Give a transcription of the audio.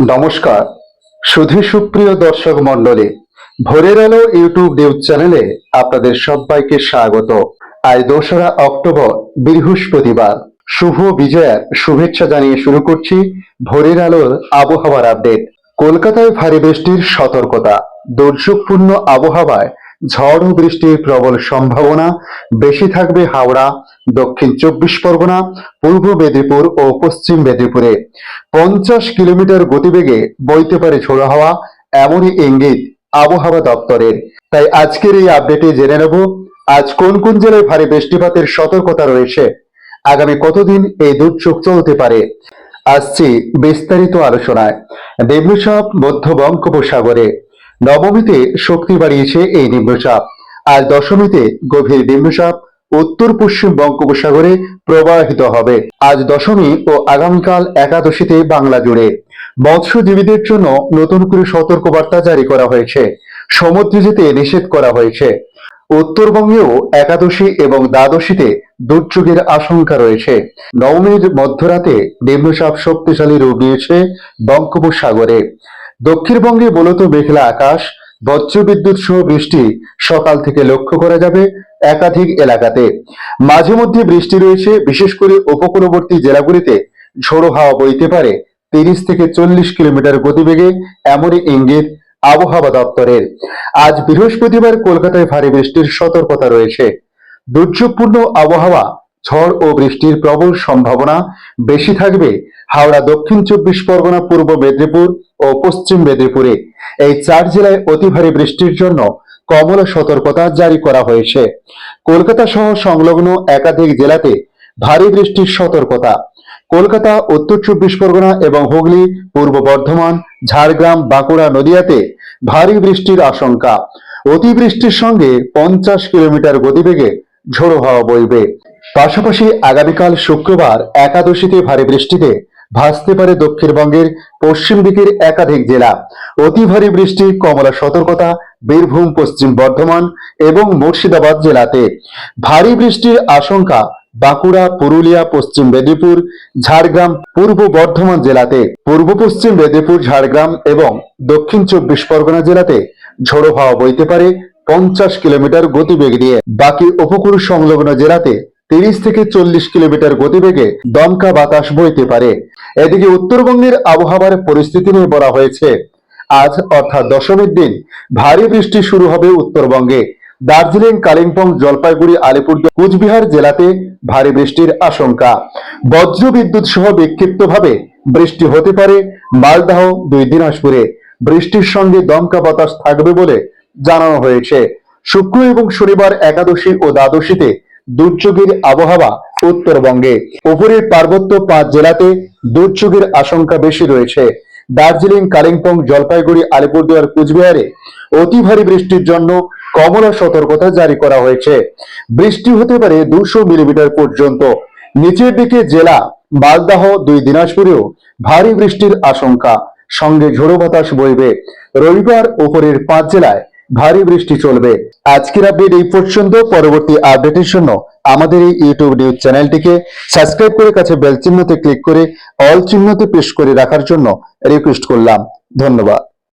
নমস্কার। সুধী সুপ্রিয় দর্শক মন্ডলে ভোরের আলো ইউটিউব নিউজ চ্যানেলে আপনাদের সবাইকে স্বাগত। আজ দোসরা অক্টোবর, বৃহস্পতিবার। শুভ বিজয়ার শুভেচ্ছা জানিয়ে শুরু করছি ভোরের আলোর আবহাওয়ার আপডেট। কলকাতায় ভারী বৃষ্টির সতর্কতা, দুর্যোগপূর্ণ আবহাওয়ায় ঝড় ও বৃষ্টির প্রবল সম্ভাবনা। বেশি থাকবে হাওড়া, দক্ষিণ চব্বিশ পরগনা, পূর্ব মেদিনীপুর ও পশ্চিম মেদিনীপুরে। পঞ্চাশ কিলোমিটার গতিবেগে বইতে পারে ঝোড়ো হাওয়া, এমনই ইঙ্গিত আবহাওয়া দপ্তরের। তাই আজকের এই আপডেটে জেনে নেব, আজ কোন কোন জেলায় ভারী বৃষ্টিপাতের সতর্কতা রয়েছে? আগামী কতদিন এই দুর্যোগ চলতে পারে? আসছি বিস্তারিত আলোচনায়। নিম্নচাপ মধ্য বঙ্গোপসাগরে। নবমীতে শক্তি বাড়িয়েছে এই নিম্নচাপ। আজ দশমীতে গভীর নিম্নচাপ উত্তর পশ্চিম বঙ্গোপসাগরে প্রবাহিত হবে। আজ দশমী ও আগামীকাল একাদশীতে বাংলা জুড়ে। মৎস্যজীবীদের জন্য নতুন করে সতর্কবার্তা জারি করা হয়েছে। সমুদ্রে যেতে নিষেধ করা হয়েছে। উত্তরবঙ্গেও একাদশী এবং দ্বাদশীতে দুর্যোগের আশঙ্কা রয়েছে। নবমীর মধ্যরাতে নিম্নচাপ শক্তিশালী রূপ নিয়েছে বঙ্গোপসাগরে। দক্ষিণবঙ্গে মূলত মেঘলা আকাশ, বজ্রবিদ্যুৎ সহ বৃষ্টি সকাল থেকে লক্ষ্য করা যাবে একাধিক এলাকাতে। মাঝে মধ্যে বৃষ্টি রয়েছে, বিশেষ করে উপকূলবর্তী জেলাগুলিতে। ঝোড়ো হাওয়া বইতে পারে তিরিশ থেকে চল্লিশ কিলোমিটার গতিবেগে, এমনই ইঙ্গিত আবহাওয়া দপ্তরের। আজ বৃহস্পতিবার কলকাতায় ভারী বৃষ্টির সতর্কতা রয়েছে। দুর্যোগপূর্ণ আবহাওয়া ঝড় ও বৃষ্টির প্রবল সম্ভাবনা বেশি থাকবে হাওড়া, দক্ষিণ চব্বিশ পরগনা, পূর্ব মেদিনীপুর ও পশ্চিম মেদিনীপুরে। এই চার জেলায় অতি ভারী বৃষ্টির জন্য কমলা সতর্কতা জারি করা হয়েছে। কলকাতা সহ সংলগ্ন একাধিক জেলাতে ভারী বৃষ্টির সতর্কতা। কলকাতা, উত্তর চব্বিশ পরগনা এবং হুগলি, পূর্ব বর্ধমান, ঝাড়গ্রাম, বাঁকুড়া নদিয়াতে ভারী বৃষ্টির আশঙ্কা। অতিবৃষ্টির সঙ্গে পঞ্চাশ কিলোমিটার গতিবেগে ঝোড়ো হাওয়া বইবে। পাশাপাশি আগামীকাল শুক্রবার একাদশীতে ভারী বৃষ্টিতে ভাসতে পারে দক্ষিণবঙ্গের পশ্চিম দিকের একাধিক জেলা। অতি ভারী বৃষ্টি, কমলা সতর্কতা, বীরভূম, পশ্চিম বর্ধমান এবং মুর্শিদাবাদ জেলাতে। ভারী বৃষ্টির আশঙ্কা বাঁকুড়া, পুরুলিয়া, পশ্চিম মেদিনীপুর, ঝাড়গ্রাম, পূর্ব বর্ধমান জেলাতে। পূর্ব পশ্চিম মেদিনীপুর, ঝাড়গ্রাম এবং দক্ষিণ চব্বিশ পরগনা জেলাতে ঝোড়ো হাওয়া বইতে পারে পঞ্চাশ কিলোমিটার গতিবেগ দিয়ে। বাকি উপকূল সংলগ্ন জেলাতে তিরিশ থেকে চল্লিশ কিলোমিটার গতিবেগে দমকা বাতাস বইতে পারে। এদিকে উত্তরবঙ্গের আবহাওয়ার পরিস্থিতি নিয়ে বলা হয়েছে, আজ অর্থাৎ দশমীর দিন ভারী বৃষ্টি শুরু হবে উত্তরবঙ্গে। দার্জিলিং, কালিম্পং, জলপাইগুড়ি, আলিপুরদুয়ার, কুচবিহার জেলাতে ভারী বৃষ্টির আশঙ্কা। বজ্র বিদ্যুৎ সহ বিক্ষিপ্তভাবে বৃষ্টি হতে পারে মালদাহ, দুই দিনাজপুরে। বৃষ্টির সঙ্গে দমকা বাতাস থাকবে বলে জানানো হয়েছে। শুক্র এবং শনিবার একাদশী ও দ্বাদশীতে দুর্যোগের আবহাওয়া উত্তরবঙ্গে। উপরের পার্বত্য পাঁচ জেলাতে দুর্যোগের আশঙ্কা বেশি রয়েছে। দার্জিলিং, কালিম্পং, জলপাইগুড়ি, আলিপুরদুয়ার, কুচবিহারে অতি ভারী বৃষ্টির জন্য কমলা সতর্কতা জারি করা হয়েছে। বৃষ্টি হতে পারে দুশো মিলিমিটার পর্যন্ত। নিচের দিকে জেলা মালদাহ, দুই দিনাজপুরেও ভারী বৃষ্টির আশঙ্কা। সঙ্গে ঝোড়ো বাতাস বইবে। রবিবার উপরের পাঁচ জেলায় ভারী বৃষ্টি চলবে। আজকের আপডেট এই পর্যন্ত। পরবর্তী আপডেটের জন্য আমাদের এই ইউটিউব নিউজ চ্যানেলটিকে সাবস্ক্রাইব করে কাছে বেল চিহ্নতে ক্লিক করে অল চিহ্নতে প্রেস করে রাখার জন্য রিকোয়েস্ট করলাম। ধন্যবাদ।